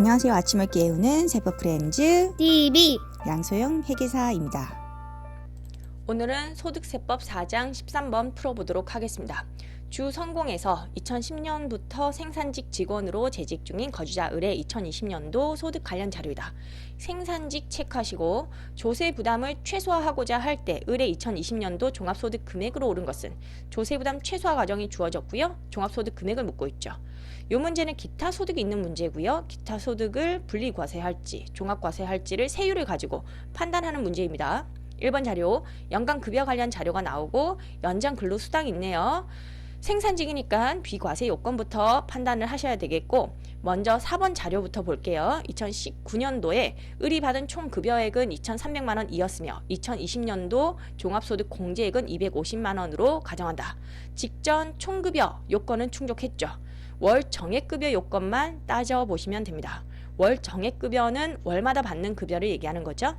안녕하세요. 아침을 깨우는 세법 프렌즈 TV 양소영 회계사입니다. 오늘은 소득세법 4장 13번 풀어보도록 하겠습니다. 주 성공에서 2010년부터 생산직 직원으로 재직 중인 거주자 의뢰 2020년도 소득 관련 자료이다. 생산직 체크하시고 조세 부담을 최소화하고자 할때 의뢰 2020년도 종합소득 금액으로 오른 것은 조세 부담 최소화 과정이 주어졌고요. 종합소득 금액을 묻고 있죠. 이 문제는 기타 소득이 있는 문제고요. 기타 소득을 분리과세할지 종합과세할지를 세율을 가지고 판단하는 문제입니다. 1번 자료 연간 급여 관련 자료가 나오고 연장 근로수당이 있네요. 생산직이니까 비과세 요건부터 판단을 하셔야 되겠고 먼저 4번 자료부터 볼게요. 2019년도에 의리받은 총 급여액은 2,300만 원이었으며 2020년도 종합소득 공제액은 250만 원으로 가정한다. 직전 총급여 요건은 충족했죠. 월 정액급여 요건만 따져보시면 됩니다. 월 정액급여는 월마다 받는 급여를 얘기하는 거죠.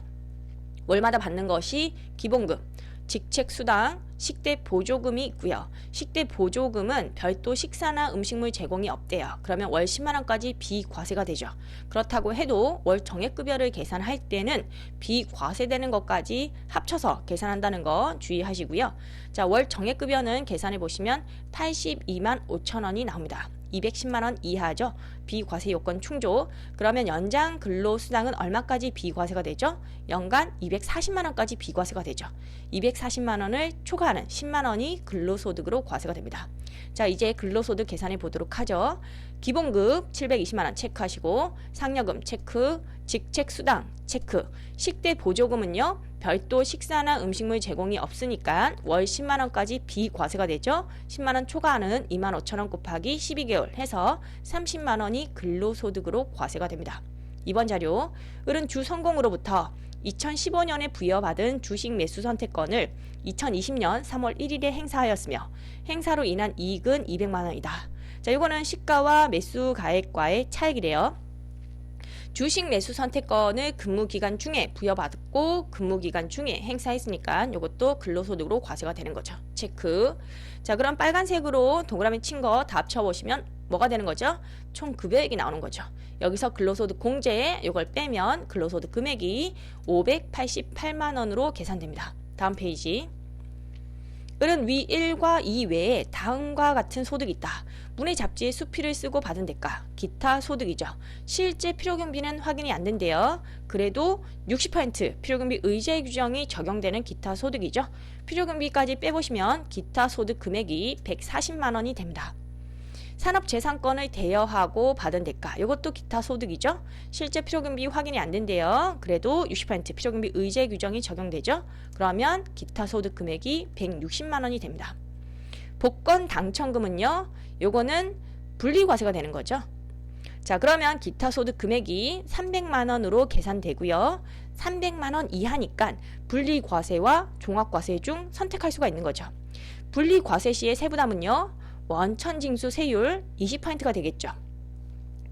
월마다 받는 것이 기본급, 직책수당, 식대 보조금이 있고요. 식대 보조금은 별도 식사나 음식물 제공이 없대요. 그러면 월 10만 원까지 비과세가 되죠. 그렇다고 해도 월 정액급여를 계산할 때는 비과세되는 것까지 합쳐서 계산한다는 거 주의하시고요. 자, 월 정액급여는 계산해 보시면 82만 5천 원이 나옵니다. 210만 원 이하죠. 비과세 요건 충족. 그러면 연장 근로수당은 얼마까지 비과세가 되죠? 연간 240만 원까지 비과세가 되죠. 240만 원을 초과 하는 10만 원이 근로소득으로 과세가 됩니다. 자, 이제 근로소득 계산해 보도록 하죠. 기본급 720만 원 체크하시고 상여금 체크, 직책 수당 체크, 식대 보조금은요. 별도 식사나 음식물 제공이 없으니까 월 10만 원까지 비과세가 되죠. 10만 원 초과하는 2만 5천 원 곱하기 12개월 해서 30만 원이 근로소득으로 과세가 됩니다. 이번 자료 을은 주 성공으로부터 2015년에 부여받은 주식 매수 선택권을 2020년 3월 1일에 행사하였으며 행사로 인한 이익은 200만 원이다. 자, 이거는 시가와 매수 가액과의 차익이래요. 주식 매수 선택권을 근무 기간 중에 부여받고 근무 기간 중에 행사했으니까 이것도 근로소득으로 과세가 되는 거죠. 체크. 자, 그럼 빨간색으로 동그라미 친 거 다 합쳐 보시면 뭐가 되는 거죠? 총 급여액이 나오는 거죠. 여기서 근로소득 공제에 이걸 빼면 근로소득 금액이 588만 원으로 계산됩니다. 다음 페이지. 을은 위 1과 2 외에 다음과 같은 소득이 있다. 문의 잡지에 수필을 쓰고 받은 대가, 기타 소득이죠. 실제 필요경비는 확인이 안 된대요. 그래도 60% 필요경비 의제 규정이 적용되는 기타 소득이죠. 필요경비까지 빼보시면 기타 소득 금액이 140만 원이 됩니다. 산업재산권을 대여하고 받은 대가 이것도 기타 소득이죠. 실제 필요금비 확인이 안 된대요. 그래도 60% 필요금비 의제 규정이 적용되죠. 그러면 기타 소득 금액이 160만 원이 됩니다. 복권 당첨금은요. 요거는 분리과세가 되는 거죠. 자 그러면 기타 소득 금액이 300만 원으로 계산되고요. 300만 원 이하니까 분리과세와 종합과세 중 선택할 수가 있는 거죠. 분리과세 시의 세부담은요. 원천징수 세율 20%가 되겠죠.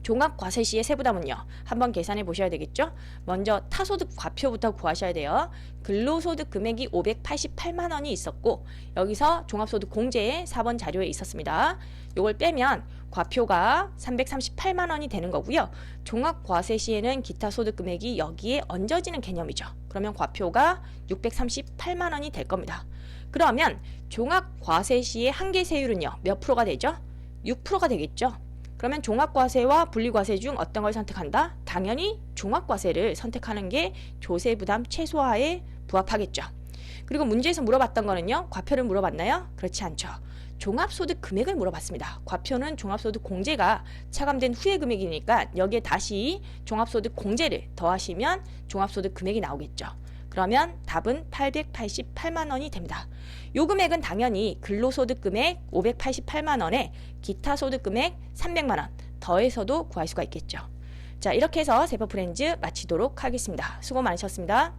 종합과세 시의 세부담은요. 한번 계산해 보셔야 되겠죠. 먼저 타소득 과표부터 구하셔야 돼요. 근로소득 금액이 588만 원이 있었고 여기서 종합소득 공제에 4번 자료에 있었습니다. 이걸 빼면 과표가 338만 원이 되는 거고요. 종합과세 시에는 기타 소득 금액이 여기에 얹어지는 개념이죠. 그러면 과표가 638만 원이 될 겁니다. 그러면 종합과세 시의 한계 세율은요. 몇 프로가 되죠? 6%가 되겠죠. 그러면 종합과세와 분리과세 중 어떤 걸 선택한다? 당연히 종합과세를 선택하는 게 조세 부담 최소화에 부합하겠죠. 그리고 문제에서 물어봤던 거는요. 과표를 물어봤나요? 그렇지 않죠. 종합소득 금액을 물어봤습니다. 과표는 종합소득 공제가 차감된 후의 금액이니까 여기에 다시 종합소득 공제를 더하시면 종합소득 금액이 나오겠죠. 그러면 답은 888만 원이 됩니다. 요 금액은 당연히 근로소득 금액 588만 원에 기타 소득 금액 300만 원 더해서도 구할 수가 있겠죠. 자, 이렇게 해서 세퍼 프렌즈 마치도록 하겠습니다. 수고 많으셨습니다.